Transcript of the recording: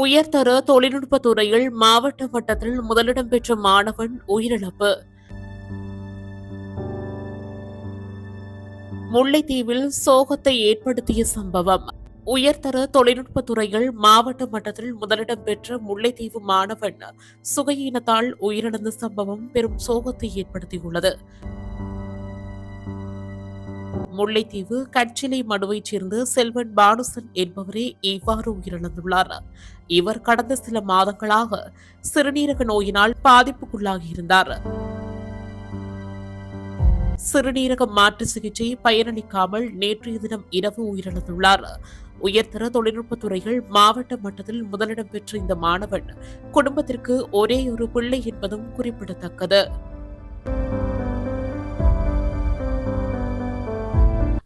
உயர்தர தொழில்நுட்ப துறையில் மாவட்ட மட்டத்தில் முதலிடம் பெற்ற மாணவன் உயிரிழப்பு. முல்லைத்தீவில் சோகத்தை ஏற்படுத்திய சம்பவம். உயர்தர தொழில்நுட்ப துறையில் மாவட்ட மட்டத்தில் முதலிடம் பெற்ற முல்லைத்தீவு மாணவன் சுகையினத்தால் உயிரிழந்த சம்பவம் பெரும் சோகத்தை ஏற்படுத்தியுள்ளது. முல்லைத்தீவு கட்சிலை மடுவைச் சேர்ந்த செல்வன் பானுசன் என்பவரே இவ்வாறு உயிரிழந்துள்ளார். இவர் கடந்த சில மாதங்களாக சிறுநீரக நோயினால் பாதிப்புக்குள்ளாகியிருந்தார். சிறுநீரக மாற்று சிகிச்சை பயனளிக்காமல் நேற்றைய தினம் இரவு உயிரிழந்துள்ளார். உயர்தர தொழில்நுட்ப துறைகள் மாவட்ட மட்டத்தில் முதலிடம் பெற்ற இந்த மாணவன் குடும்பத்திற்கு ஒரே ஒரு பிள்ளை என்பதும் குறிப்பிடத்தக்கது.